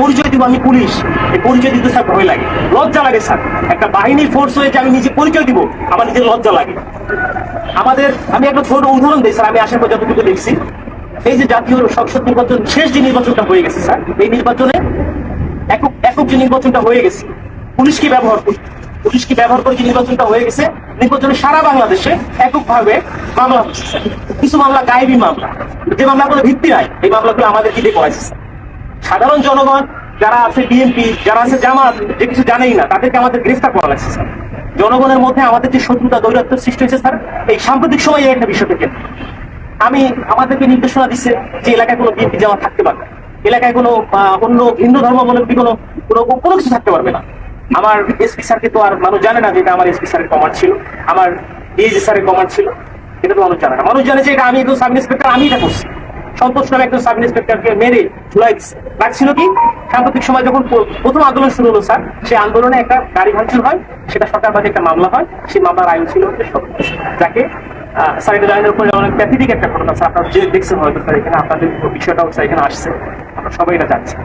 পরিচয় দিব আমি পুলিশ। এই পরিচয় দিতে স্যার ভয় লাগে। লজ্জা লাগে স্যার। একটা বাহিনীর ফোর্স হয়ে যে আমি নিজে পরিচয় দিব, আমার নিজের লজ্জা লাগে। আমাদের আমি একটা ছোট উদাহরণ দিই, স্যার। আমি আসার পর যতটুকু দেখছি, এই যে জাতীয় সংসদ নির্বাচন শেষ যে নির্বাচনটা হয়ে গেছে, স্যার, এই নির্বাচনে একক একক যে নির্বাচনটা হয়ে গেছে, পুলিশ কি ব্যবহার করি পুলিশ কি ব্যবহার করে যে নির্বাচনটা হয়ে গেছে? নির্বাচনে সারা বাংলাদেশে এককভাবে মামলা হচ্ছে। কিছু মামলা গায়েবী মামলা। যে মামলাগুলো ভিত্তি নাই, এই মামলাগুলো আমাদের কি দিয়ে করাইছে সাধারণ জনগণ যারা আছে বিএনপি, যারা আছে জামাত, যে কিছু জানেই না, তাদেরকে আমাদের গ্রেফতার করা লাগছে, স্যার। জনগণের মধ্যে আমাদের যে শত্রুতা দৈরাত্ম সৃষ্টি হয়েছে, স্যার, এই সাম্প্রতিক সময়ে এই একটা বিষয় থেকে। আমি আমাদেরকে নির্দেশনা দিচ্ছে যে এলাকায় কোনো বিএনপি জামাত থাকতে পারবে। এলাকায় কোনো অন্য হিন্দু ধর্ম ধর্মাবলম্বী কোনো কোনো কোনো কিছু থাকতে পারবে না। আমার এসপি স্যারকে তো আর মানুষ জানে না যে এটা আমার এসপি স্যারের কমান্ড ছিল, আমার ডিএজি স্যারের কমান্ড ছিল। এটা তো মানুষ জানে না। মানুষ জানে যে এটা আমি একজন সাব ইন্সপেক্টর আমি এটা করছি। সন্তোষ নামে একজন সাব ইন্সপেক্টরকে মেরে লাগছিল কি? সাম্প্রতিক সময় যখন প্রথম আন্দোলন শুরু হলো, স্যার সেই আন্দোলনে একটা গাড়ি ভাঙচুর হয়, সেটা সরকার সরকারবাদী একটা মামলা হয়, সেই মামলার আইন ছিল যাকে উপরে একটা ঘটনা, স্যার, আপনারা যে দেখছেন হয়তো, স্যার, এখানে আপনাদের বিষয়টাও, স্যার, এখানে আসছে। আমরা সবাই এটা জানছি।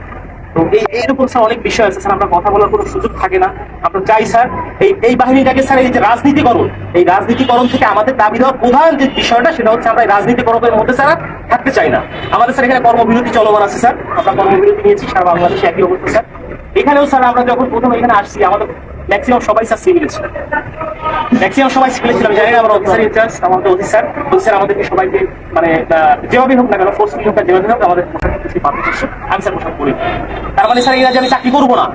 তো এই এইরকম স্যার অনেক বিষয় আছে, স্যার, আমরা কথা বলার কোনো সুযোগ থাকে না। আমরা চাই, স্যার, এই এই বাহিনীটাকে, স্যার, এই যে রাজনীতিকরণ, এই রাজনীতিকরণ থেকে আমাদের দাবি দেওয়ার প্রধান যে বিষয়টা, সেটা হচ্ছে আমরা এই রাজনীতিকরণের মধ্যে, স্যার থাকতে চাই না। আমাদের, স্যার, এখানে কর্মবিরতি চলমান আছে, স্যার। আমরা কর্মবিরতি নিয়েছি, সারা বাংলাদেশে একই অবস্থা, স্যার। এখানেও, স্যার, আমরা যখন প্রথম এখানে আসছি, আমাদের ম্যাক্সিমাম সবাই স্যার সিভিল ছিল। ম্যাক্সিমাম সবাই ছিলাম জানি না আমরা অফিসার ইনচার্জ আমাদের অফিসার। অফিসার আমাদেরকে সবাইকে মানে হোক না কেন ফোর্স হোক যেভাবে হোক, আমাদের আমি স্যার পোশাক তার মানে স্যার এরা আমি চাকরি করব না।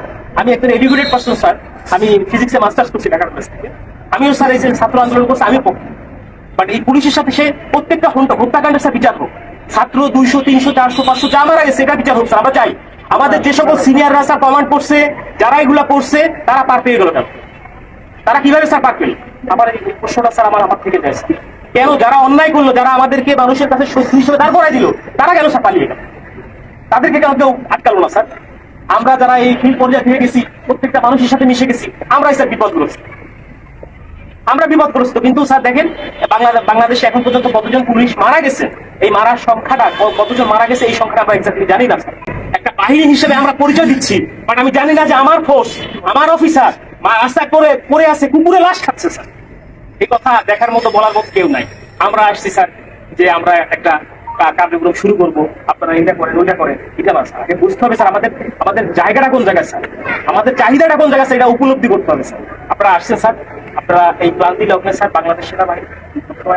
আমি একটা এডুকেটেড পার্সন স্যার। আমি ফিজিক্সে মাস্টার্স করছি ঢাকার কলেজ থেকে। আমিও স্যার এই যে ছাত্র আন্দোলন করছি আমি পক্ষে বাট এই পুলিশের সাথে সে প্রত্যেকটা হত্যা হত্যাকাণ্ডের স্যার বিচার হোক। ছাত্র দুইশো, তিনশো, চারশো, পাঁচশো, যা মারা গেছে, এটা বিচার হোক, স্যার। আমরা চাই। আমাদের যে সকল সিনিয়ররা স্যার কমান্ড করছে যারা এগুলা করছে, তারা পার পেয়ে গেল কেন তারা কীভাবে স্যার পার পেল? আমার এই প্রশ্নটা স্যার আমার আমার থেকে যায় কেন? যারা অন্যায় করল, যারা আমাদেরকে মানুষের কাছে শত্রু হিসেবে দাঁড় করাই দিল, তারা কেন স্যার পালিয়ে গেল? তাদেরকে কেন কেউ আটকালো না, স্যার? আমরা যারা এই ফিল্ড পর্যায়ে থেকে গেছি, প্রত্যেকটা মানুষের সাথে মিশে গেছি, আমরাই স্যার বিপদগ্রস্ত আমরা বিপদগ্রস্ত কিন্তু স্যার দেখেন বাংলাদেশ বাংলাদেশে এখন পর্যন্ত কতজন পুলিশ মারা গেছে? এই মারার সংখ্যাটা কতজন মারা গেছে, এই সংখ্যাটা আমরা এক্স্যাক্টলি জানি না, স্যার। বাহিনী হিসেবে আমরা পরিচয় দিচ্ছি বাট আমি জানি না যে আমার ফোর্স আমার অফিসার রাস্তায় পড়ে পড়ে আছে, কুকুরে লাশ খাচ্ছে স্যার এই কথা দেখার মতো বলার মতো কেউ নাই। আমরা আসছি স্যার যে আমরা একটা কার্যক্রম শুরু করব। আপনারা এটা করেন, ওইটা করেন। এটা না স্যার আগে বুঝতে হবে স্যার আমাদের আমাদের জায়গাটা কোন জায়গায় স্যার আমাদের চাহিদাটা কোন জায়গায় স্যার এটা উপলব্ধি করতে হবে স্যার আপনারা আসছেন স্যার আপনারা এই ক্লান্তি লগ্নে স্যার বাংলাদেশ সেনাবাহিনী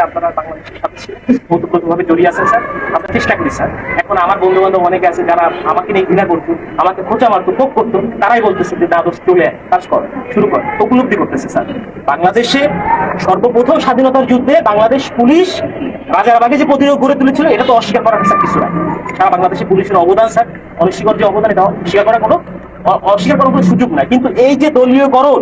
আপনারা বাংলাদেশের সাথে ওতপ্রোতভাবে জড়িয়ে আছেন স্যার আমরা চেষ্টা করি স্যার এখন আমার বন্ধু বান্ধব অনেকে আছে, যারা আমাকে নিয়ে ঘৃণা করতো, আমাকে খোঁচা মারতো, কোপ করতো, তারাই বলতেছে যে, না চলে কাজ কর, শুরু কর। উপলব্ধি করতেছে স্যার বাংলাদেশে সর্বপ্রথম স্বাধীনতার যুদ্ধে বাংলাদেশ পুলিশ রাজারবাগে যে প্রতিরোধ গড়ে তুলেছিল, এটা তো অস্বীকার করার স্যার কিছু না সারা বাংলাদেশে পুলিশের অবদান স্যার অনস্বীকার যে অবদান, এটা অস্বীকার করার কোনো অস্বীকার করার কোনো সুযোগ নাই। কিন্তু এই যে দলীয়করণ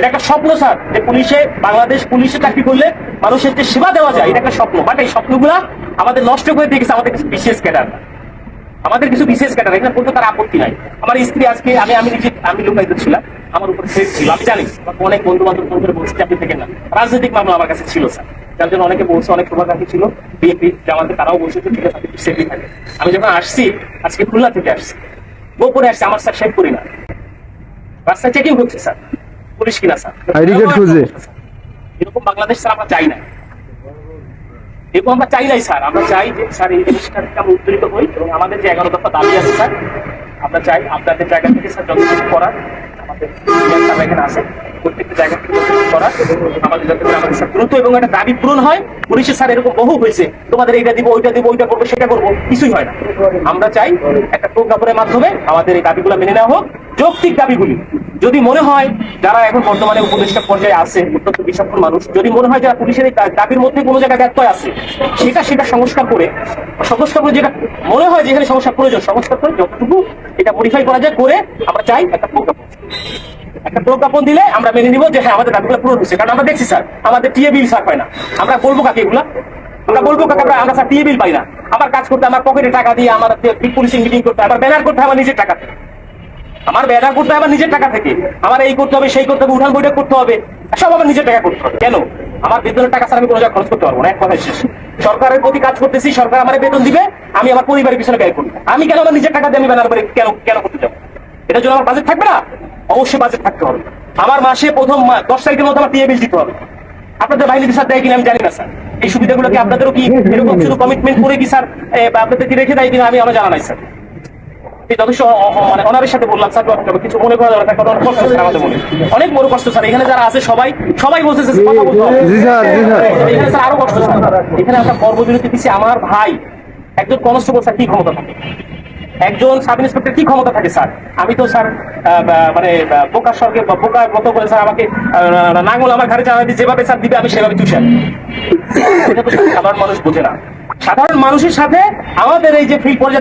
এটা একটা স্বপ্ন, স্যার। যে পুলিশে, বাংলাদেশ পুলিশে চাকরি করলে মানুষের যে সেবা দেওয়া যায়, এটা একটা স্বপ্ন। বাট এই স্বপ্নগুলা আমাদের নষ্ট করে দিয়ে গেছে আমাদের কিছু বিশেষ ক্যাডার। আমাদের কিছু বিশেষ ক্যাটার এখানে বলতে তার আপত্তি নাই। আমার স্ত্রী আজকে, আমি আমি নিজে, আমি লোকায়িত ছিলাম, আমার উপর থ্রেট ছিল। আমি জানি অনেক বন্ধু বান্ধব ফোন করে বলছে আপনি থেকে না। রাজনৈতিক মামলা আমার কাছে ছিল, স্যার। যার জন্য অনেকে বলছে, অনেক শুভাকাঙ্ক্ষী ছিল, বিএনপি, জামাতে তারাও বলছে ঠিক আছে আপনি সেফলি থাকে। আমি যখন আসছি, আজকে খুলনা থেকে আসছি, গোপনে আসছি, আমার স্যার শেখ করি না। রাস্তায় চেকিং হচ্ছে স্যার। পুলিশ কিনা স্যার? আইডি কার্ড খুঁজে। এরকম বাংলাদেশ স্যার আমরা চাই না। এরকম আমরা চাই নাই স্যার। আমরা চাই যে স্যার এই জিনিসটা থেকে আমরা উত্তরিত হই এবং আমাদের যে এগারো দফা দাবি আছে স্যার আমরা চাই আপনাদের জায়গা থেকে স্যার যত কিছু করার। দ্রুত এবং একটা দাবি পূরণ হয়, পুলিশের স্যার এরকম বহু হয়েছে। তোমাদের এইটা দিব, ওইটা দিব, ওইটা করব, সেটা করব, কিছুই হয় না। আমরা চাই একটা প্রজ্ঞাপনের মাধ্যমে আমাদের এই দাবিগুলো মেনে নেওয়া হোক। যৌক্তিক দাবিগুলি। যদি মনে হয় যারা এখন বর্তমানে উপদেষ্টা পর্যায়ে আছে অত্যন্ত বিচক্ষণ মানুষ, যদি মনে হয় যারা পুলিশের এই দাবির মধ্যে কোনো জায়গায় ব্যত্যয় আছে, সেটা সেটা সংস্কার করে সংস্কার করে যেটা মনে হয় যেখানে সমস্যা প্রয়োজন, সংস্কার করে যতটুকু এটা মডিফাই করা যায়, করে আমরা চাই একটা প্রজ্ঞাপন একটা প্রজ্ঞাপন দিলে আমরা মেনে নিব যে হ্যাঁ আমাদের দাবিগুলো পূরণ হচ্ছে কারণ আমরা দেখছি, স্যার, আমাদের টিএ বিল স্যার পায় না। আমরা বলব কাকে এগুলা? আমরা বলব কাকে? আমরা আমরা স্যার টিএ বিল পাই না। আমার কাজ করতে আমার পকেটে টাকা দিয়ে আমার পুলিশিং মিটিং করতে আমার ব্যানার করতে আমার নিজের টাকা। আমার ব্যানার করতে নিজের টাকা থেকে। আমার এই করতে হবে, সেই করতে হবে, উঠান বৈঠক করতে হবে, সব আমার নিজের টাকা করতে হবে। কেন? আমার বেতনের টাকা ছাড়া আমি কোনো জায়গায় খরচ করতে পারব না, এক শেষ। সরকারের প্রতি কাজ করতেছি, সরকার আমার বেতন দিবে, আমি আমার পরিবারের পিছনে ব্যয় করি আমি কেন আমার নিজের টাকা দিয়ে আমি ব্যানার করে কেন কেন করতে যাব? এটার জন্য আমার বাজেট থাকবে না? অবশ্যই বাজেট থাকতে হবে। আমার মাসে প্রথম দশ তারিখের মধ্যে আমার টিএ বিল দিতে হবে। আপনাদের বাহিনী স্যার দেয় কিনা আমি জানি না স্যার। এই সুবিধাগুলো কি আপনাদেরও কি এরকম শুধু কমিটমেন্ট করে কি স্যার বা আপনাদের কি রেখে দেয় কিনা আমি আমার জানা নাই স্যার। যথেষ্ট মানে অনারের সাথে বললাম স্যার কিছু মনে করা যাবে না কারণ অনেক কষ্ট স্যার আমাদের মনে। অনেক বড় কষ্ট স্যার। এখানে যারা আছে সবাই সবাই বলছে কথা বলতে হবে। এখানে স্যার আরও কষ্ট স্যার। এখানে আমরা কর্মবিরতি দিচ্ছি আমার ভাই একজন কনস্টেবল স্যার কি ক্ষমতা থাকে? একজন সাব ইন্সপেক্টর কি ক্ষমতা থাকে, স্যার? আমি তো, স্যার মানে বোকার বা বোকার মতো করে, স্যার, আমাকে নাঙ্গল আমার ঘাড়ে চালাতে যেভাবে, স্যার, দিবে, আমি সেভাবে তুই স্যার সাধারণ মানুষ বোঝে না। সাধারণ মানুষের সাথে আমাদের এই যে ফিল্ড পর্যায়ে